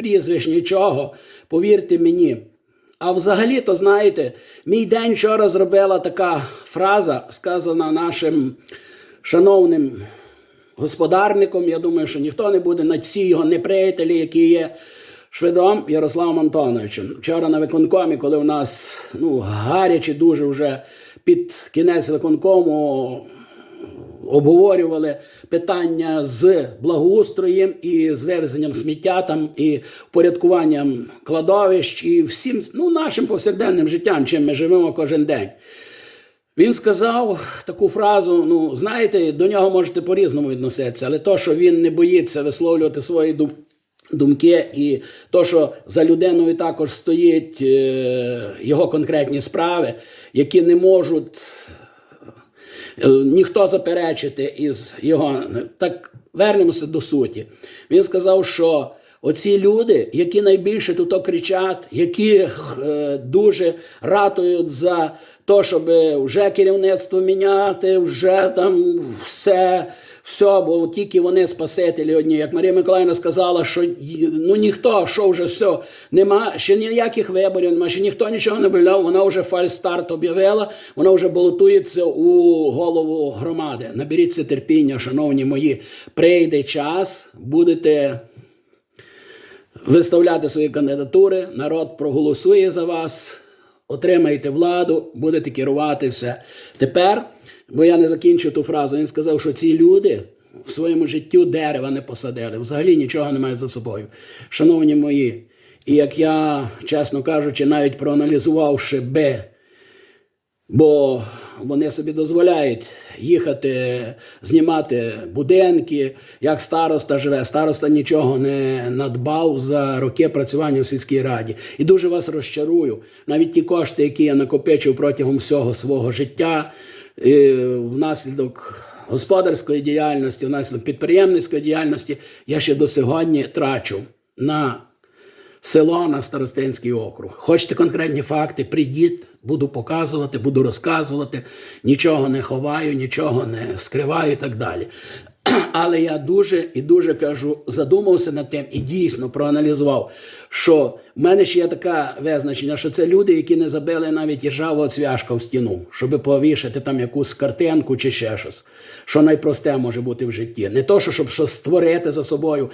прізвищ, нічого. Повірте мені. А взагалі, то знаєте, мій день вчора зробила така фраза, сказана нашим шановним господарником. Я думаю, що ніхто не буде на ці його неприятелі, які є шведом Ярославом Антоновичем. Вчора на виконкомі, коли в нас ну, гаряче дуже вже під кінець виконкому обговорювали питання з благоустроєм і з вивезенням сміття там і впорядкуванням кладовищ і всім ну, нашим повсякденним життям, чим ми живемо кожен день. Він сказав таку фразу: ну, знаєте, до нього можете по-різному відноситися, але то, що він не боїться висловлювати свої дум- думки, і то, що за людиною також стоїть е, його конкретні справи, які не можуть ніхто заперечити із його. Так вернемося до суті. Він сказав, що оці люди, які найбільше тут кричать, які е, дуже ратують за те, щоб вже керівництво міняти, вже там все. Все, бо тільки вони спасителі одні. Як Марія Миколаївна сказала, що ну ніхто, що вже все, нема ще ніяких виборів, нема, ще ніхто нічого не об'являв, вона вже фальстарт об'явила, вона вже балотується у голову громади. Наберіться терпіння, шановні мої. Прийде час, будете виставляти свої кандидатури, народ проголосує за вас, отримаєте владу, будете керувати все. Тепер, бо я не закінчу ту фразу, він сказав, що ці люди в своєму житті дерева не посадили, взагалі нічого не мають за собою. Шановні мої, і як я, чесно кажучи, навіть проаналізувавши би Бо вони собі дозволяють їхати, знімати будинки, як староста живе. Староста нічого не надбав за роки працювання в сільській раді. І дуже вас розчарую. Навіть ті кошти, які я накопичив протягом всього свого життя, е, внаслідок господарської діяльності, внаслідок підприємницької діяльності, я ще до сьогодні трачу на село на Старостинський округ. Хочете конкретні факти? Прийдіть, буду показувати, буду розказувати. Нічого не ховаю, нічого не скриваю і так далі. Але я дуже і дуже кажу, задумався над тим і дійсно проаналізував, що в мене ще є таке визначення, що це люди, які не забили навіть іржавого цвяшка в стіну, щоб повішати там якусь картинку чи ще щось, що найпросте може бути в житті. Не то, що щоб щось створити за собою,